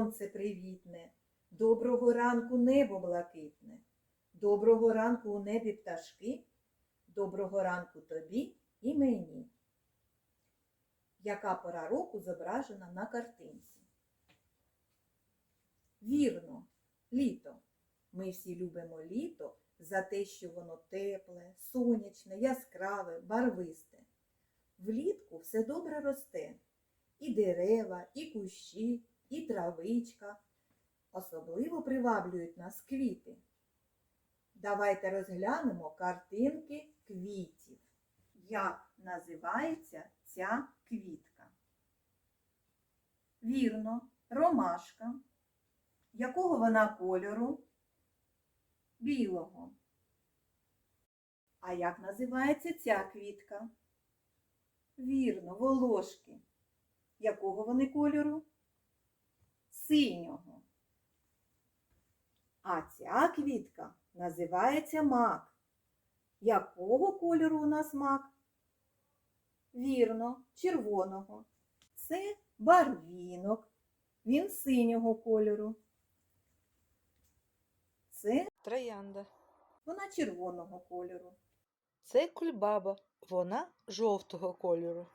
сонце привітне, доброго ранку небо блакитне, доброго ранку у небі пташки, доброго ранку тобі і мені. Яка пора року зображена на картинці? Вірно, літо. Ми всі любимо літо за те, що воно тепле, сонячне, яскраве, барвисте. Влітку все добре росте. І дерева, і кущі, і травичка. Особливо приваблюють нас квіти. Давайте розглянемо картинки квітів. Як називається ця квітка? Вірно, ромашка. Якого вона кольору? Білого. А як називається ця квітка? Вірно, волошки. Якого вони кольору? Синього. А ця квітка називається мак. Якого кольору у нас мак? Вірно, червоного. Це барвінок. Він синього кольору. Це Троянда. вона червоного кольору. Це кульбаба. Вона жовтого кольору.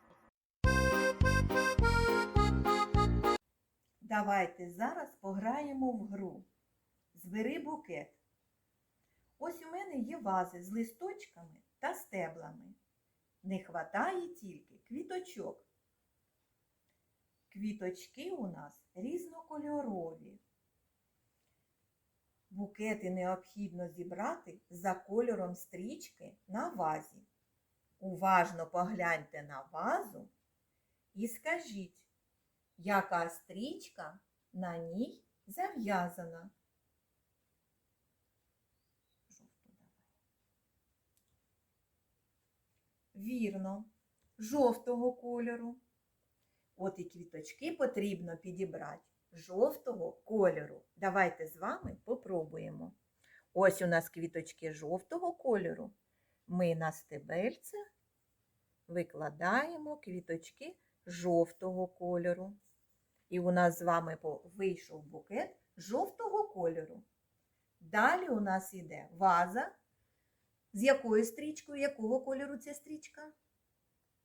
Давайте зараз пограємо в гру. Збери букет. Ось у мене є вази з листочками та стеблами. Не хватає тільки квіточок. Квіточки у нас різнокольорові. Букети необхідно зібрати за кольором стрічки на вазі. Уважно погляньте на вазу і скажіть, яка стрічка на ній зав'язана. Вірно, жовтого кольору. От і квіточки потрібно підібрати жовтого кольору. Давайте з вами попробуємо. Ось у нас квіточки жовтого кольору. Ми на стебельце викладаємо квіточки жовтого кольору. І у нас з вами вийшов букет жовтого кольору. Далі у нас йде ваза. З якою стрічкою, якого кольору ця стрічка?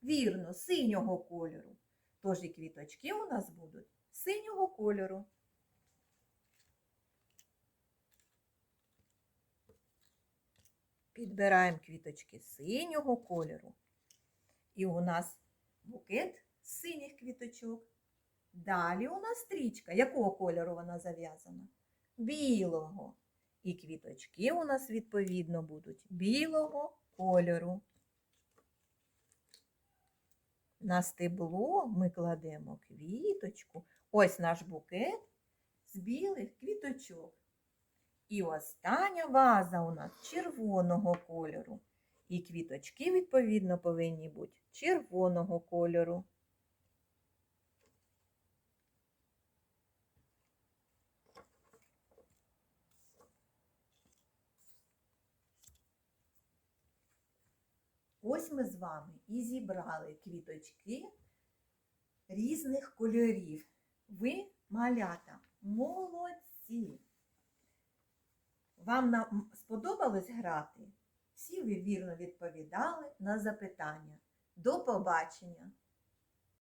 Вірно, синього кольору. Тож і квіточки у нас будуть синього кольору. Підбираємо квіточки синього кольору. І у нас букет синіх квіточок. Далі у нас стрічка. Якого кольору вона зав'язана? Білого. І квіточки у нас, відповідно, будуть білого кольору. На стебло ми кладемо квіточку. Ось наш букет з білих квіточок. І остання ваза у нас червоного кольору. І квіточки, відповідно, повинні бути червоного кольору. Ось ми з вами і зібрали квіточки різних кольорів. Ви, малята, молодці! Вам сподобалось грати? Всі ви вірно відповідали на запитання. До побачення!